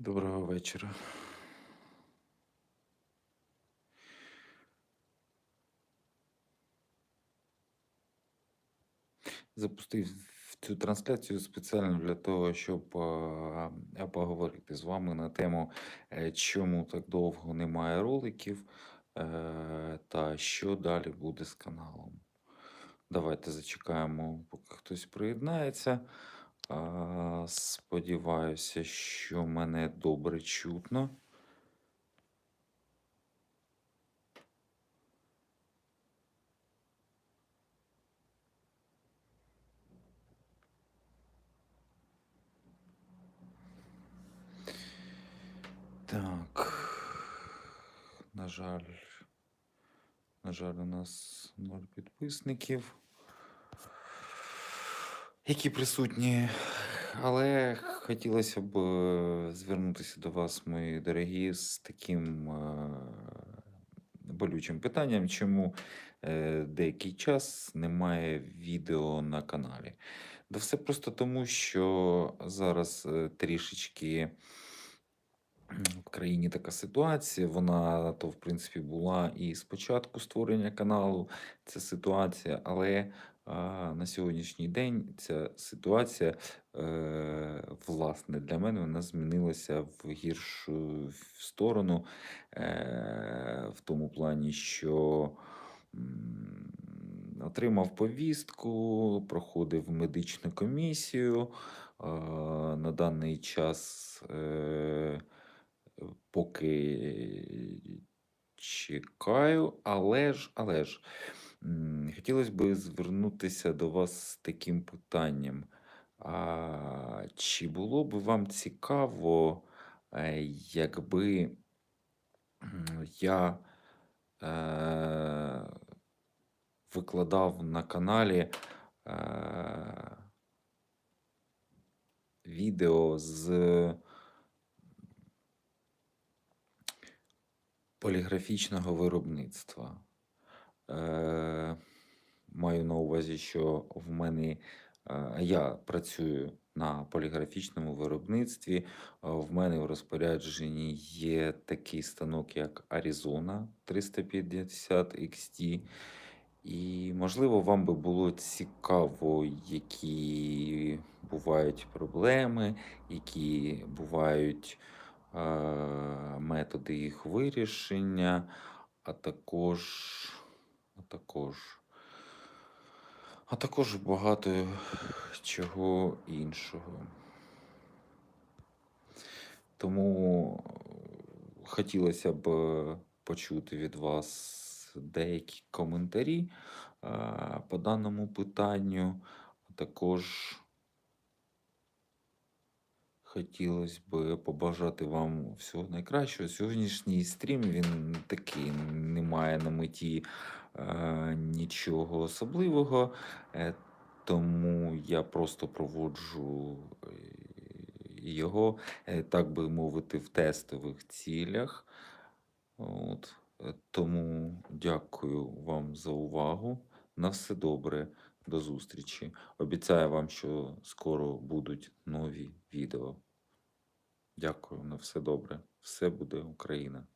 Доброго вечора. Запустив цю трансляцію спеціально для того, щоб а, а, поговорити з вами на тему, е, чому так довго немає роликів, е, та що далі буде з каналом. Давайте зачекаємо, поки хтось приєднається. Сподіваюся, що мене добре чутно. Так. На жаль, на жаль, у нас ноль підписників, які присутні. Але хотілося б е, звернутися до вас, мої дорогі, з таким е, болючим питанням, чому е, деякий час немає відео на каналі. Да все просто тому, що зараз трішечки в країні така ситуація. Вона то, в принципі, була і спочатку створення каналу ця ситуація, але а, на сьогоднішній день ця ситуація, е, власне, для мене вона змінилася в гіршу сторону, е, в тому плані, що. Отримав повістку, проходив медичну комісію. А, На даний час е, поки чекаю, але ж, але ж хотілося б звернутися до вас з таким питанням. А, чи було б вам цікаво, е, якби я е, викладав на каналі е, відео з поліграфічного виробництва. Е, маю на увазі, що в мене е, я працюю на поліграфічному виробництві. Е, В мене в розпорядженні є такий станок, як Arizona 350 XT. І, можливо, вам би було цікаво, які бувають проблеми, які бувають е, методи їх вирішення, а також, також, а також багато чого іншого. Тому хотілося б почути від вас деякі коментарі е, по даному питанню. А також хотілося б побажати вам всього найкращого. Сьогоднішній стрім він такий не має на меті нічого особливого, е, тому я просто проводжу е, його, е, так би мовити, в тестових цілях. От. е, Тому дякую вам за увагу. На все добре. До зустрічі. Обіцяю вам, що скоро будуть нові відео. Дякую, на все добре. Все буде Україна.